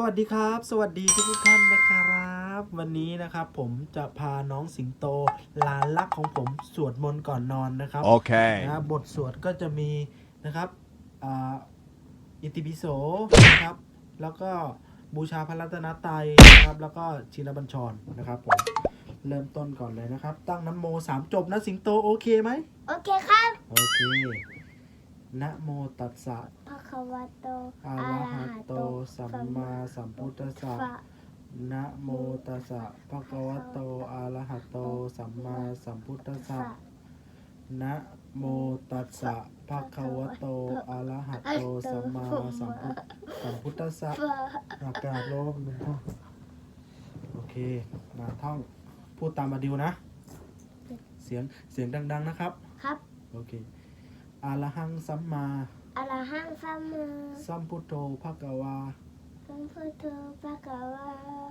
สวัสดีครับ สวัสดีทุกทุกๆท่านนะครับ วันนี้นะครับผมจะพาน้องสิงโตหลานรักของผมสวดมนต์ก่อนนอนนะครับ Okay. นะบทสวดก็จะมีนะครับอ่าอิติปิโสนะครับ แล้วก็บูชาพระรัตนตรัยนะครับ แล้วก็ชินบัญชรนะครับผมเริ่มต้นก่อนเลยนะครับ ตั้งน้ำโมสามจบนะสิงโตโอเคไหมโอเคครับโอเค นะโมตัสสะพระคะวะโตอะระหะโต สัมมาสัมพุทธัสสะพระนะโมตัสสะภะคะวะโตอะระหะโต สัมมาสัมพุทธัสสะ นะโมตัสสะภะคะวะโตอะระหะโต สัมมาสัมพุทสัมพุทธัสสะพระอากาศโลกหนึ่งท่องโอเค มาท่อง พูดตามมาดิวนะ เสียง เสียงดัง ๆ นะครับ ครับ โอเค อะระหังสัมมาอะระหังสัมมาสัมพุทโธภะคะวาสัมพุทโธพระคะวะ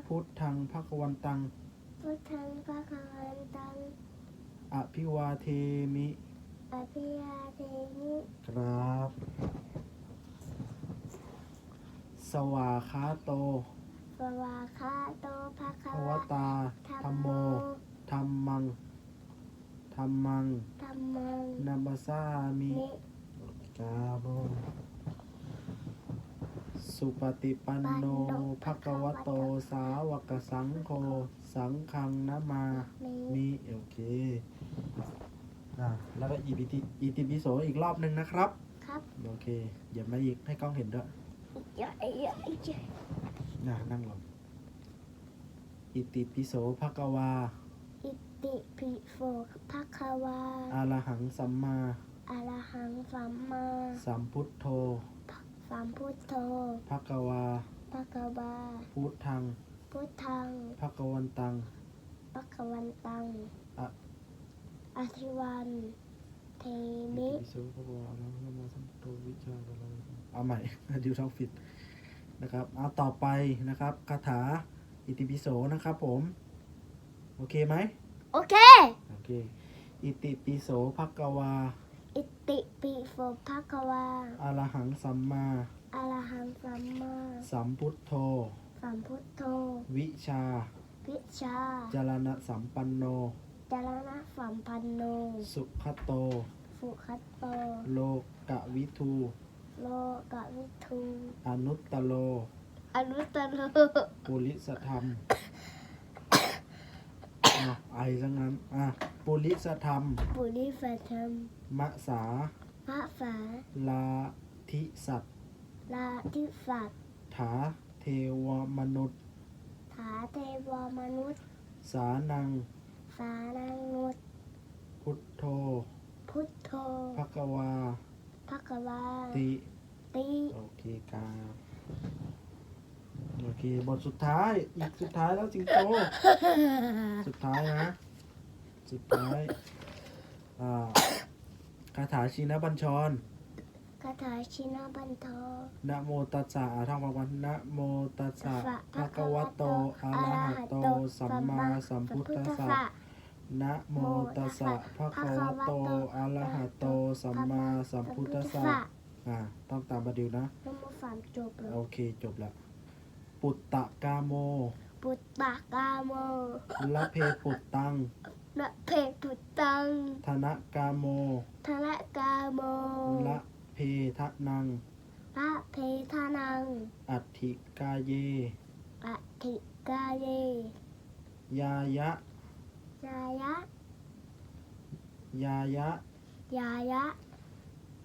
พุทธังภะคะวันตัง พุทธังพระคะวันตังอภิวาเทมิ อภิยาเทมิ ครับ สวาคาโตปวาคาโตพระภคะววะตาธรรมโมธรรมัง ธรรมังธัมมังนัมสสามินิครับผมสุปฏิปันโนภะคะวะโตสาวกสังโฆสังฆังนะมามิมีโอเคอะแล้วก็อีปิติอีติปิโสอีกรอบหนึ่งนะครับ ครับโอเคเหยียบมาอีกให้กล้องเห็นด้วยเยอะเยอะเยอะน่ะนั่งลงอิติปิโสภะกวา อิติปิโสพระคะวาอาระหังสัมมาอะระหังสัมมาสัมพุทโธสัมพุทโธภะกวาพระคะวาพุทธังพุทธังภะกวันตังพระคะวันตังอะอธิวันเทอิมิติปิโสภะกวาอะระหังสัมมาสัมพุทโธวิชาบาลังเอาใหม่ดิวท้องผิดนะครับเอาต่อไปนะครับคาถาอิติปิโสนะครับผม โอเคไหมโอเค โอเค อิติปิโสภะกวาอิติปิโสภะคะวาอาระหังสัมมาอะระหังสัมมาสัมพุทโธ สัมพุทโธ วิชาวิชาจารณะสัมปันโน จารณะสัมพันโน สุขโต สุขัตโต โลกะวิทูโลกวิทูอนุตตโลอนุตตโล ปุริสธรรม อะไอซังนั้นอะปุริสธรรม ปุริสัธรรมมะสาพระฝาลาธิสัตลาทิสัตถาเทวมนุษย์ ถาเทวมนุษย์ สานัง สานังนุษย์ พุทโธ พุทโธภกวาภะคะวาติ ติ โอเคครับโอ เคบทสุดท้ายอีกสุดท้ายแล้วสิงโต สุดท้ายนะ สุดท้ายอ่าคาถาชินบัญชรคาถาชินาบันโทนะโมตัสสะอ่าท่องพร้อมกันนะโมตัสสะภะคะวะโตอะระหะโต สัมมาสัมพุทธัสสะนะโมตัสสะภะคะวะโตอะระหะโต สัมมาสัมพุทธัสสะอ่าต้องตามบดิวนะนโมสามจบแล้โอวเคจบแล้ว ปุตตะกาโมปุตตะกาโมละเพปุตตังนะเพปุตตังธนกาโมทะละกาโมละเพทะนังพระเพทานัง อัตถิกาเยอธิกาเย ยายะ ยายะ ยายะ ยายะ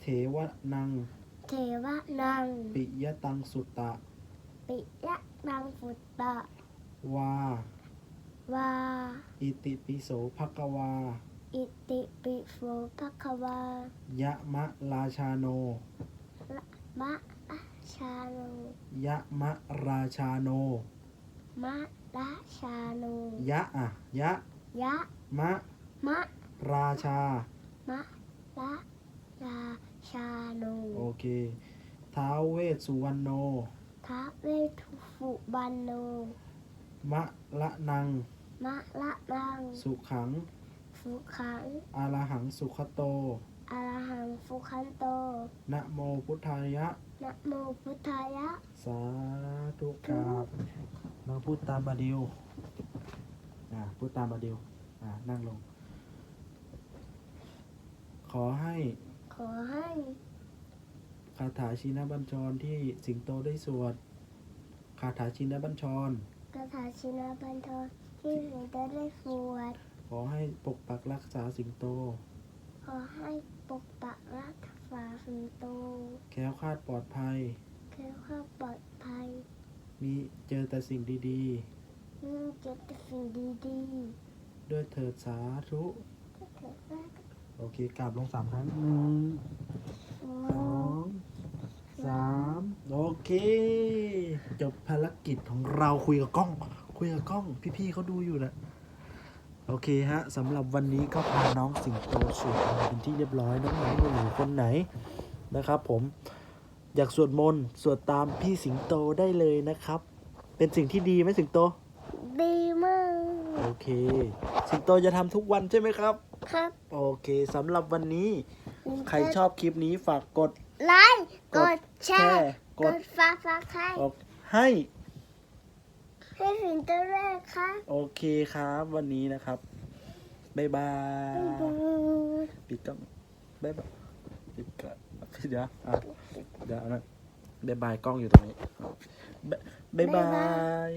เถวนัง เทวะนัง ปิยตังสุตตะ ปิยะนังฟุตตะวา วา อิติปิโสภะกวา อิติปิโสภะคะวายะมะราชาโนมะละชาโนยะมะราชาโน มะละชาโนยะอะยะยะมะมะราชา มะละลาชาโน โอเคท้าวเวสสุวรรณโน ทะเวทุฟุบันโน มะละนัง มะละนัง สุขัง สุขัง อารหังสุขโต อรหังฟุคันโต นะโมพุทธายะนนะโมพุทธายะ สาธุครับน้องพูดตามบาดิวอ่าพูดตามบาดิวอ่านั่งลง ขอให้ขอให้ คาถาชินบัญชรที่สิงโตได้สวด คาถาชินบัญชรกระถาชินาบันทอนที่หนูจะได้สวด ขอให้ปกปักรักษาสิงโต ขอให้ปกปักรักษาสิงโต แคล้วคลาดปลอดภัย แค่ความปลอดภัย มีเจอแต่สิ่งดีมีเจอแต่สิ่งดีๆ ด้วยเถิดสาธุๆถ้าเกิดว่าโอเคกราบลงสามครั้งหนึ่งโอ้ สองสามโอเค จบภารกิจของเราคุยกับกล้อง คุยกับกล้อง พี่ๆเขาดูอยู่นะโอเคฮะสำหรับวันนี้ก็พาน้องสิงโตสวดมนต์เป็นที่เรียบร้อยน้องๆหนูๆคนไหนนะครับ ผมอยากสวดมนต์สวดตามพี่สิงโตได้เลยนะครับ เป็นสิ่งที่ดีไหมสิงโต ดีมาก โอเค สิงโตจะทำทุกวันใช่ไหมครับ ครับ โอเคสำหรับวันนี้ ใครชอบคลิปนี้ฝากกด ไลค์ กดแชแชร์ร์ กกดดฟาฟักให้ออกให้ ให้สิงโตแรกครับโอเคครับ วันนี้นะครับ บ๊ายบายบ๊ายบายปิดกล้องบ๊ายบายปิดกล้องเดี๋ยวอะเดี๋ยวเอานะบ๊ายบายกล้องอยู่ตรงนี้บ๊ายบ๊ายบาย